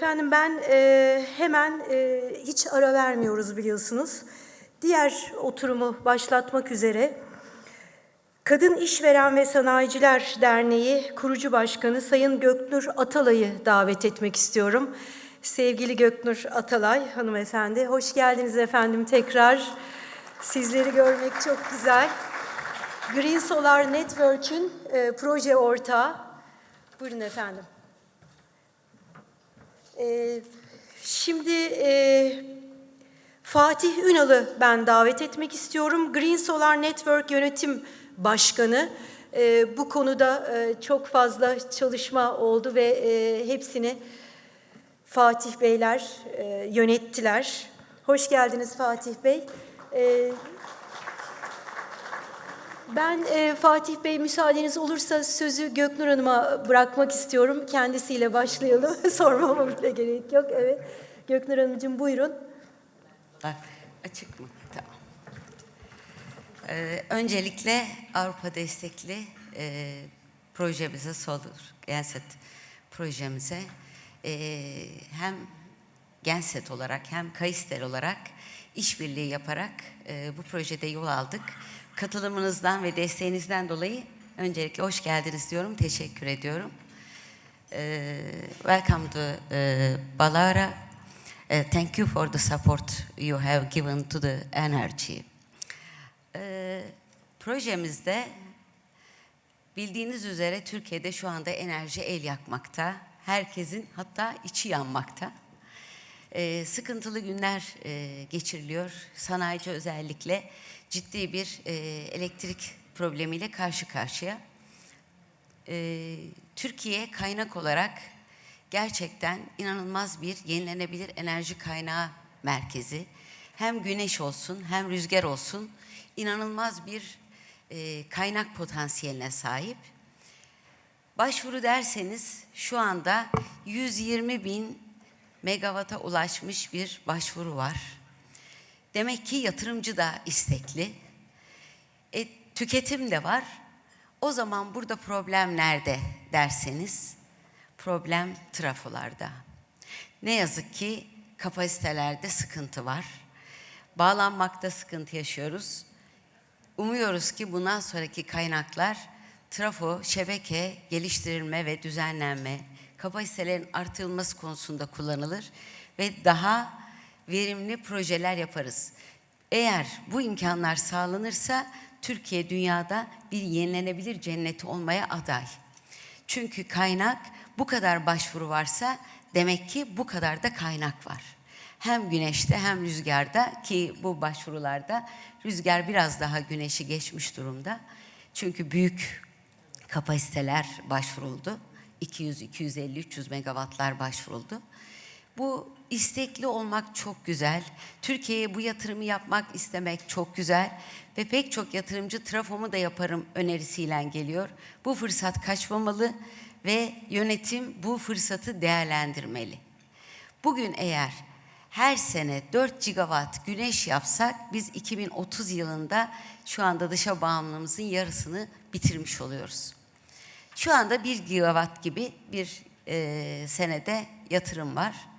Efendim ben e, hemen e, hiç ara vermiyoruz biliyorsunuz. Diğer oturumu başlatmak üzere Kadın İşveren ve Sanayiciler Derneği kurucu başkanı Sayın Göknur Atalay'ı davet etmek istiyorum. Sevgili Göknur Atalay hanımefendi, hoş geldiniz efendim tekrar. Sizleri görmek çok güzel. Green Solar Network'ün e, proje ortağı. Buyurun efendim. Ee, şimdi e, Fatih Ünal'ı ben davet etmek istiyorum. Green Solar Network Yönetim Başkanı. Ee, bu konuda e, çok fazla çalışma oldu ve e, hepsini Fatih Beyler e, yönettiler. Hoş geldiniz Fatih Bey. Ee, ben e, Fatih Bey müsaadeniz olursa sözü Göknur Hanım'a bırakmak istiyorum. Kendisiyle başlayalım. Sormama bile gerek yok. Evet. Göknur Hanımcığım buyurun. Açık mı? Tamam. Ee, öncelikle Avrupa destekli e, projemize Solar Genset projemize e, hem Genset olarak hem Kayıster olarak işbirliği yaparak e, bu projede yol aldık. Katılımınızdan ve desteğinizden dolayı öncelikle hoş geldiniz diyorum. Teşekkür ediyorum. Uh, welcome to uh, Balara. Uh, thank you for the support you have given to the energy. Uh, projemizde bildiğiniz üzere Türkiye'de şu anda enerji el yakmakta. Herkesin hatta içi yanmakta. Ee, sıkıntılı günler e, geçiriliyor. Sanayici özellikle ciddi bir e, elektrik problemiyle karşı karşıya. Ee, Türkiye kaynak olarak gerçekten inanılmaz bir yenilenebilir enerji kaynağı merkezi. Hem güneş olsun hem rüzgar olsun inanılmaz bir e, kaynak potansiyeline sahip. Başvuru derseniz şu anda 120 bin megawata ulaşmış bir başvuru var. Demek ki yatırımcı da istekli. E, tüketim de var. O zaman burada problem nerede derseniz problem trafolarda. Ne yazık ki kapasitelerde sıkıntı var. Bağlanmakta sıkıntı yaşıyoruz. Umuyoruz ki bundan sonraki kaynaklar trafo, şebeke, geliştirilme ve düzenlenme, kapasitelerin artırılması konusunda kullanılır ve daha verimli projeler yaparız. Eğer bu imkanlar sağlanırsa Türkiye dünyada bir yenilenebilir cenneti olmaya aday. Çünkü kaynak bu kadar başvuru varsa demek ki bu kadar da kaynak var. Hem güneşte hem rüzgarda ki bu başvurularda rüzgar biraz daha güneşi geçmiş durumda. Çünkü büyük kapasiteler başvuruldu. 200, 250, 300 megawattlar başvuruldu. Bu istekli olmak çok güzel. Türkiye'ye bu yatırımı yapmak istemek çok güzel. Ve pek çok yatırımcı trafomu da yaparım önerisiyle geliyor. Bu fırsat kaçmamalı ve yönetim bu fırsatı değerlendirmeli. Bugün eğer her sene 4 gigawatt güneş yapsak biz 2030 yılında şu anda dışa bağımlılığımızın yarısını bitirmiş oluyoruz. Şu anda 1 gigawatt gibi bir e, senede yatırım var.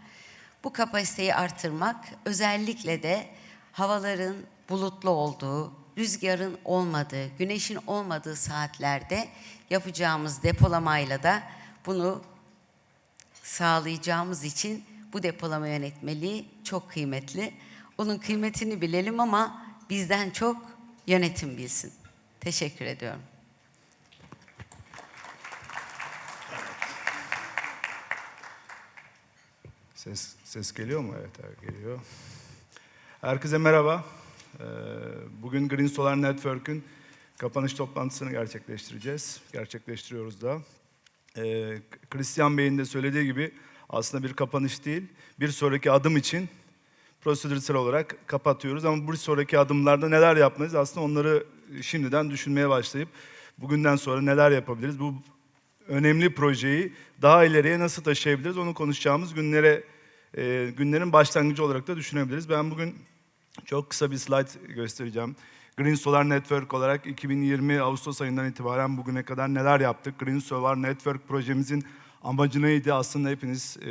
Bu kapasiteyi artırmak özellikle de havaların bulutlu olduğu, rüzgarın olmadığı, güneşin olmadığı saatlerde yapacağımız depolamayla da bunu sağlayacağımız için bu depolama yönetmeliği çok kıymetli. Onun kıymetini bilelim ama bizden çok yönetim bilsin. Teşekkür ediyorum. Ses, ses geliyor mu? Evet, evet geliyor. Herkese merhaba. Ee, Bugün Green Solar Network'ün kapanış toplantısını gerçekleştireceğiz. Gerçekleştiriyoruz da. Ee, Christian Bey'in de söylediği gibi aslında bir kapanış değil, bir sonraki adım için prosedürsel olarak kapatıyoruz. Ama bu sonraki adımlarda neler yapmalıyız? Aslında onları şimdiden düşünmeye başlayıp bugünden sonra neler yapabiliriz? Bu önemli projeyi daha ileriye nasıl taşıyabiliriz? Onu konuşacağımız günlere e, günlerin başlangıcı olarak da düşünebiliriz. Ben bugün çok kısa bir slide göstereceğim. Green Solar Network olarak 2020 Ağustos ayından itibaren bugüne kadar neler yaptık? Green Solar Network projemizin amacı neydi? Aslında hepiniz e,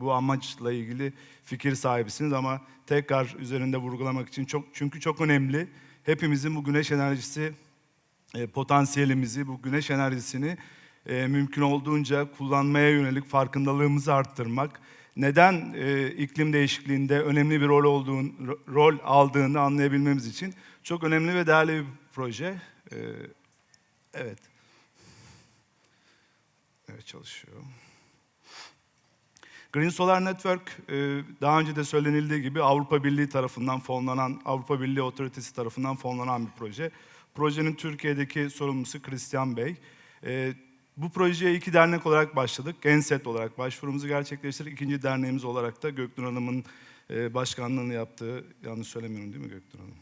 bu amaçla ilgili fikir sahibisiniz ama tekrar üzerinde vurgulamak için çok çünkü çok önemli. Hepimizin bu güneş enerjisi e, potansiyelimizi, bu güneş enerjisini e, mümkün olduğunca kullanmaya yönelik farkındalığımızı arttırmak, neden e, iklim değişikliğinde önemli bir rol olduğunu, ro- rol aldığını anlayabilmemiz için çok önemli ve değerli bir proje. E, evet. Evet çalışıyor. Green Solar Network e, daha önce de söylenildiği gibi Avrupa Birliği tarafından fonlanan, Avrupa Birliği Otoritesi tarafından fonlanan bir proje. Projenin Türkiye'deki sorumlusu Christian Bey. Bu projeye iki dernek olarak başladık. Genset olarak başvurumuzu gerçekleştirdik. İkinci derneğimiz olarak da Göknur Hanım'ın e, başkanlığını yaptığı, yanlış söylemiyorum değil mi Göknur Hanım?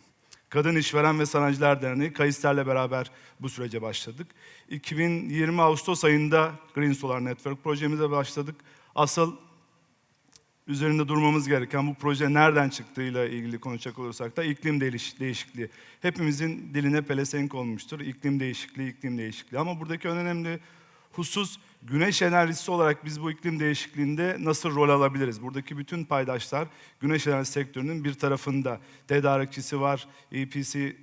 Kadın İşveren ve Sanayiciler Derneği Kayıster'le beraber bu sürece başladık. 2020 Ağustos ayında Green Solar Network projemize başladık. Asıl üzerinde durmamız gereken bu proje nereden çıktığıyla ilgili konuşacak olursak da iklim değiş- değişikliği. Hepimizin diline pelesenk olmuştur. İklim değişikliği, iklim değişikliği. Ama buradaki önemli husus güneş enerjisi olarak biz bu iklim değişikliğinde nasıl rol alabiliriz? Buradaki bütün paydaşlar güneş enerjisi sektörünün bir tarafında. Tedarikçisi var, EPC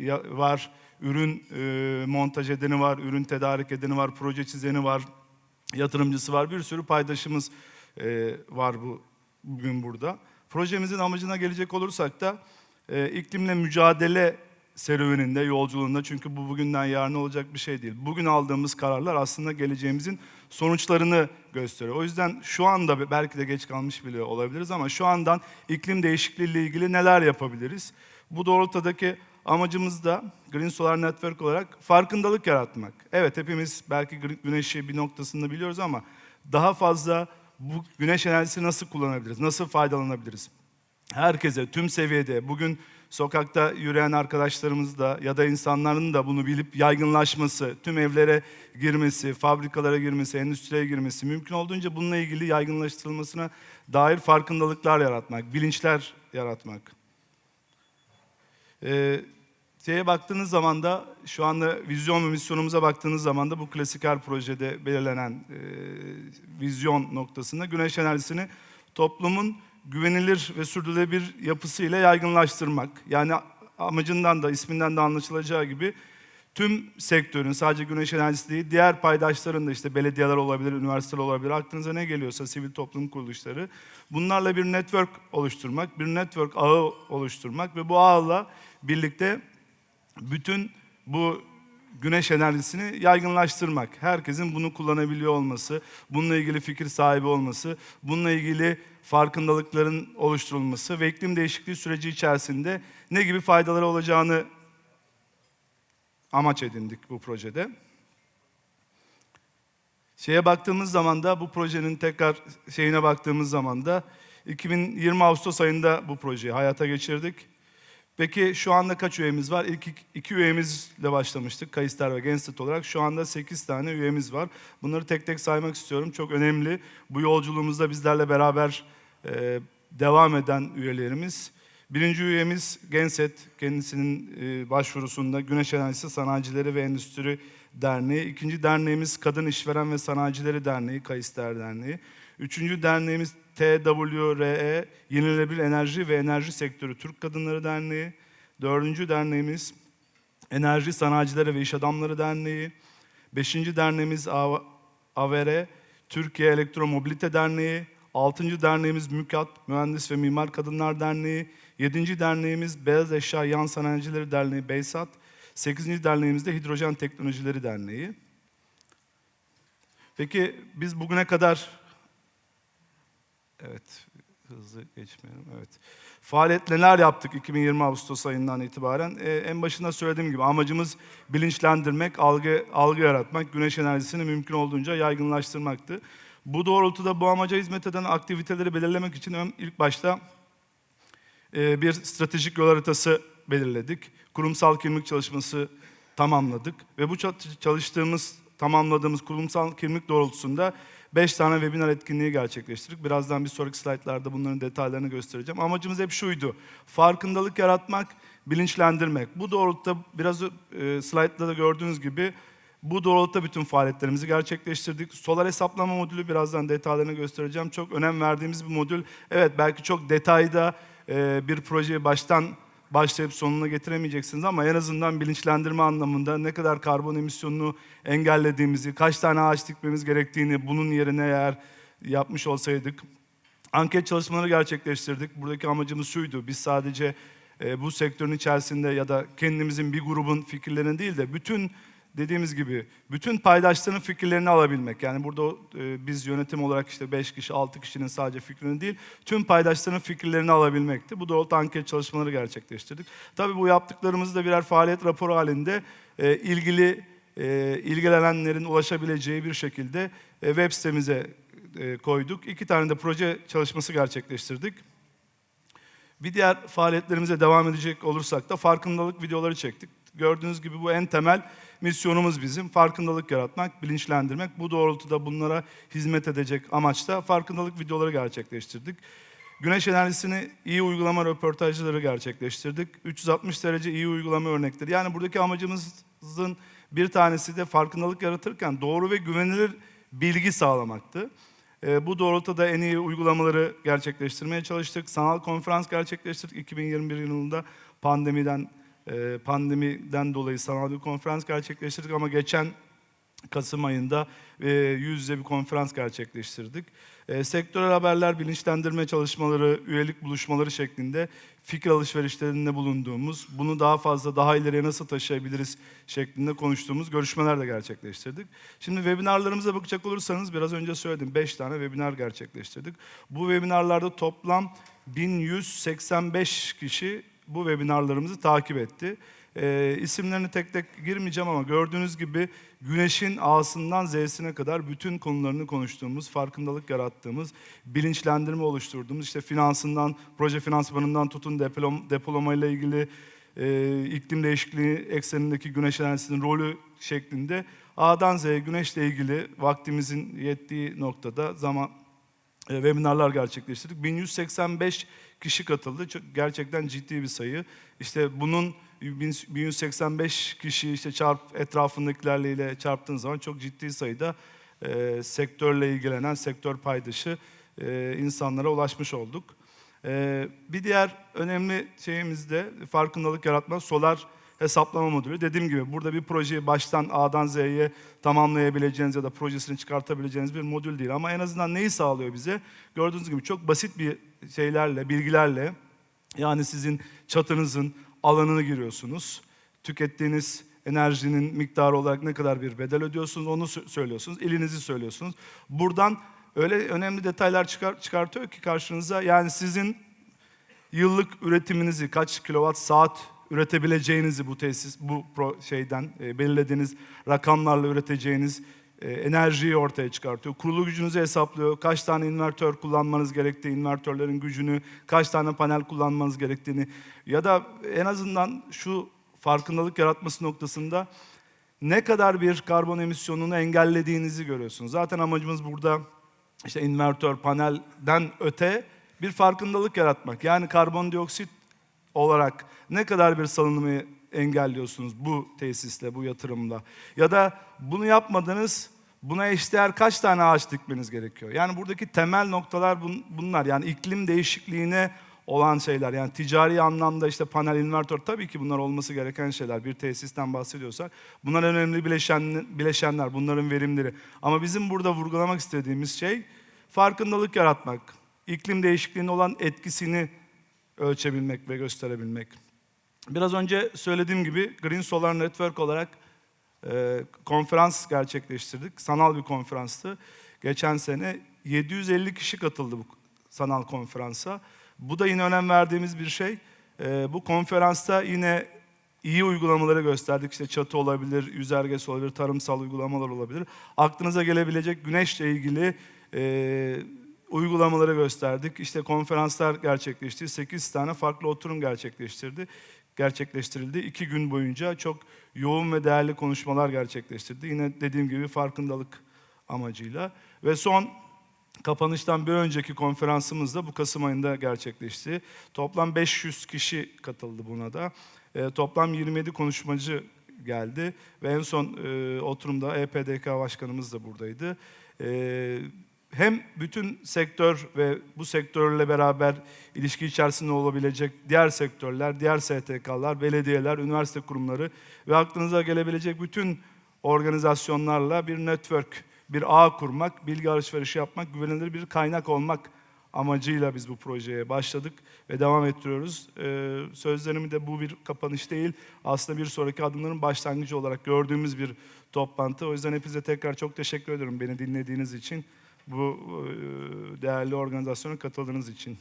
ya- var, ürün e, montaj edeni var, ürün tedarik edeni var, proje çizeni var, yatırımcısı var. Bir sürü paydaşımız e, var bu bugün burada. Projemizin amacına gelecek olursak da e, iklimle mücadele serüveninde, yolculuğunda çünkü bu bugünden yarına olacak bir şey değil. Bugün aldığımız kararlar aslında geleceğimizin sonuçlarını gösteriyor. O yüzden şu anda belki de geç kalmış bile olabiliriz ama şu andan iklim değişikliği ile ilgili neler yapabiliriz? Bu doğrultudaki amacımız da Green Solar Network olarak farkındalık yaratmak. Evet hepimiz belki gü- güneşi bir noktasında biliyoruz ama daha fazla bu güneş enerjisini nasıl kullanabiliriz? Nasıl faydalanabiliriz? Herkese, tüm seviyede, bugün sokakta yürüyen arkadaşlarımız da ya da insanların da bunu bilip yaygınlaşması, tüm evlere girmesi, fabrikalara girmesi, endüstriye girmesi, mümkün olduğunca bununla ilgili yaygınlaştırılmasına dair farkındalıklar yaratmak, bilinçler yaratmak. Ee, şeye baktığınız zaman da şu anda vizyon ve misyonumuza baktığınız zaman da bu klasik her projede belirlenen e, vizyon noktasında güneş enerjisini toplumun güvenilir ve sürdürülebilir yapısıyla yaygınlaştırmak. Yani amacından da isminden de anlaşılacağı gibi tüm sektörün sadece güneş enerjisi değil diğer paydaşların da işte belediyeler olabilir, üniversiteler olabilir aklınıza ne geliyorsa sivil toplum kuruluşları bunlarla bir network oluşturmak, bir network ağı oluşturmak ve bu ağla birlikte bütün bu güneş enerjisini yaygınlaştırmak. Herkesin bunu kullanabiliyor olması, bununla ilgili fikir sahibi olması, bununla ilgili farkındalıkların oluşturulması ve iklim değişikliği süreci içerisinde ne gibi faydaları olacağını amaç edindik bu projede. Şeye baktığımız zaman da bu projenin tekrar şeyine baktığımız zaman da 2020 Ağustos ayında bu projeyi hayata geçirdik. Peki şu anda kaç üyemiz var? İlk iki, iki üyemizle başlamıştık. Kayıster ve Genset olarak. Şu anda 8 tane üyemiz var. Bunları tek tek saymak istiyorum. Çok önemli. Bu yolculuğumuzda bizlerle beraber e, devam eden üyelerimiz. Birinci üyemiz Genset. Kendisinin e, başvurusunda Güneş Enerjisi Sanayicileri ve Endüstri Derneği. İkinci derneğimiz Kadın İşveren ve Sanayicileri Derneği, Kayıster Derneği. Üçüncü derneğimiz TWRE, Yenilenebilir Enerji ve Enerji Sektörü Türk Kadınları Derneği. Dördüncü derneğimiz Enerji Sanayicileri ve İş Adamları Derneği. Beşinci derneğimiz AVR, Türkiye Elektromobilite Derneği. Altıncı derneğimiz MÜKAT, Mühendis ve Mimar Kadınlar Derneği. Yedinci derneğimiz Beyaz Eşya Yan Sanayicileri Derneği, BEYSAT. Sekizinci derneğimiz de Hidrojen Teknolojileri Derneği. Peki biz bugüne kadar Evet, hızlı geçmeyelim. Evet. Faaliyet neler yaptık 2020 Ağustos ayından itibaren? Ee, en başında söylediğim gibi amacımız bilinçlendirmek, algı algı yaratmak, güneş enerjisini mümkün olduğunca yaygınlaştırmaktı. Bu doğrultuda bu amaca hizmet eden aktiviteleri belirlemek için ilk başta e, bir stratejik yol haritası belirledik. Kurumsal kimlik çalışması tamamladık ve bu çalıştığımız, tamamladığımız kurumsal kimlik doğrultusunda 5 tane webinar etkinliği gerçekleştirdik. Birazdan bir sonraki slaytlarda bunların detaylarını göstereceğim. Amacımız hep şuydu. Farkındalık yaratmak, bilinçlendirmek. Bu doğrultuda biraz e, slaytta da gördüğünüz gibi Bu doğrultuda bütün faaliyetlerimizi gerçekleştirdik. Solar hesaplama modülü birazdan detaylarını göstereceğim. Çok önem verdiğimiz bir modül. Evet belki çok detayda e, bir projeyi baştan başlayıp sonuna getiremeyeceksiniz ama en azından bilinçlendirme anlamında ne kadar karbon emisyonunu engellediğimizi, kaç tane ağaç dikmemiz gerektiğini bunun yerine eğer yapmış olsaydık anket çalışmaları gerçekleştirdik. Buradaki amacımız şuydu. Biz sadece e, bu sektörün içerisinde ya da kendimizin bir grubun fikirlerini değil de bütün dediğimiz gibi bütün paydaşların fikirlerini alabilmek. Yani burada e, biz yönetim olarak işte 5 kişi, 6 kişinin sadece fikrini değil, tüm paydaşların fikirlerini alabilmekti. Bu doğrultuda anket çalışmaları gerçekleştirdik. Tabii bu yaptıklarımızı da birer faaliyet raporu halinde e, ilgili e, ilgilenenlerin ulaşabileceği bir şekilde e, web sitemize e, koyduk. İki tane de proje çalışması gerçekleştirdik. Bir diğer faaliyetlerimize devam edecek olursak da farkındalık videoları çektik. Gördüğünüz gibi bu en temel misyonumuz bizim. Farkındalık yaratmak, bilinçlendirmek. Bu doğrultuda bunlara hizmet edecek amaçta farkındalık videoları gerçekleştirdik. Güneş enerjisini iyi uygulama röportajları gerçekleştirdik. 360 derece iyi uygulama örnekleri. Yani buradaki amacımızın bir tanesi de farkındalık yaratırken doğru ve güvenilir bilgi sağlamaktı. E, bu doğrultuda en iyi uygulamaları gerçekleştirmeye çalıştık. Sanal konferans gerçekleştirdik 2021 yılında pandemiden pandemiden dolayı sanal bir konferans gerçekleştirdik ama geçen Kasım ayında e, yüz yüze bir konferans gerçekleştirdik. E, sektörel haberler, bilinçlendirme çalışmaları, üyelik buluşmaları şeklinde fikir alışverişlerinde bulunduğumuz, bunu daha fazla, daha ileriye nasıl taşıyabiliriz şeklinde konuştuğumuz görüşmeler de gerçekleştirdik. Şimdi webinarlarımıza bakacak olursanız biraz önce söyledim, 5 tane webinar gerçekleştirdik. Bu webinarlarda toplam 1185 kişi bu webinarlarımızı takip etti. E, isimlerini tek tek girmeyeceğim ama gördüğünüz gibi güneşin A'sından Z'sine kadar bütün konularını konuştuğumuz, farkındalık yarattığımız, bilinçlendirme oluşturduğumuz, işte finansından, proje finansmanından tutun depolom, depolamayla ilgili e, iklim değişikliği eksenindeki güneş enerjisinin rolü şeklinde A'dan Z'ye güneşle ilgili vaktimizin yettiği noktada zaman webinarlar gerçekleştirdik. 1185 kişi katıldı. Çok, gerçekten ciddi bir sayı. İşte bunun 1185 kişi işte çarp etrafındakilerle ile çarptığın zaman çok ciddi sayıda e, sektörle ilgilenen sektör paydaşı e, insanlara ulaşmış olduk. E, bir diğer önemli şeyimiz de farkındalık yaratma solar hesaplama modülü. Dediğim gibi burada bir projeyi baştan A'dan Z'ye tamamlayabileceğiniz ya da projesini çıkartabileceğiniz bir modül değil. Ama en azından neyi sağlıyor bize? Gördüğünüz gibi çok basit bir şeylerle, bilgilerle yani sizin çatınızın alanını giriyorsunuz. Tükettiğiniz enerjinin miktarı olarak ne kadar bir bedel ödüyorsunuz onu sö- söylüyorsunuz. Elinizi söylüyorsunuz. Buradan öyle önemli detaylar çıkar, çıkartıyor ki karşınıza yani sizin yıllık üretiminizi kaç kilowatt saat üretebileceğinizi bu tesis bu şeyden e, belirlediğiniz rakamlarla üreteceğiniz e, enerjiyi ortaya çıkartıyor. Kurulu gücünüzü hesaplıyor. Kaç tane invertör kullanmanız gerektiği, invertörlerin gücünü, kaç tane panel kullanmanız gerektiğini ya da en azından şu farkındalık yaratması noktasında ne kadar bir karbon emisyonunu engellediğinizi görüyorsunuz. Zaten amacımız burada işte invertör, panelden öte bir farkındalık yaratmak. Yani karbondioksit olarak ne kadar bir salınımı engelliyorsunuz bu tesisle, bu yatırımla? Ya da bunu yapmadınız, buna eşdeğer kaç tane ağaç dikmeniz gerekiyor? Yani buradaki temel noktalar bun- bunlar. Yani iklim değişikliğine olan şeyler. Yani ticari anlamda işte panel, invertör tabii ki bunlar olması gereken şeyler. Bir tesisten bahsediyorsak. Bunlar önemli bileşen, bileşenler, bunların verimleri. Ama bizim burada vurgulamak istediğimiz şey farkındalık yaratmak. İklim değişikliğine olan etkisini ölçebilmek ve gösterebilmek. Biraz önce söylediğim gibi Green Solar Network olarak e, konferans gerçekleştirdik. Sanal bir konferanstı. Geçen sene 750 kişi katıldı bu sanal konferansa. Bu da yine önem verdiğimiz bir şey. E, bu konferansta yine iyi uygulamaları gösterdik. İşte çatı olabilir, yüzergesi olabilir, tarımsal uygulamalar olabilir. Aklınıza gelebilecek güneşle ilgili e, uygulamaları gösterdik. İşte konferanslar gerçekleşti. 8 tane farklı oturum gerçekleştirdi. Gerçekleştirildi. İki gün boyunca çok yoğun ve değerli konuşmalar gerçekleştirdi. Yine dediğim gibi farkındalık amacıyla. Ve son kapanıştan bir önceki konferansımız da bu Kasım ayında gerçekleşti. Toplam 500 kişi katıldı buna da. E, toplam 27 konuşmacı geldi. Ve en son e, oturumda EPDK Başkanımız da buradaydı. E, hem bütün sektör ve bu sektörle beraber ilişki içerisinde olabilecek diğer sektörler, diğer STK'lar, belediyeler, üniversite kurumları ve aklınıza gelebilecek bütün organizasyonlarla bir network, bir ağ kurmak, bilgi alışverişi yapmak, güvenilir bir kaynak olmak amacıyla biz bu projeye başladık ve devam ettiriyoruz. Ee, sözlerimi de bu bir kapanış değil, aslında bir sonraki adımların başlangıcı olarak gördüğümüz bir toplantı. O yüzden hepinize tekrar çok teşekkür ederim beni dinlediğiniz için, bu e, değerli organizasyona katıldığınız için.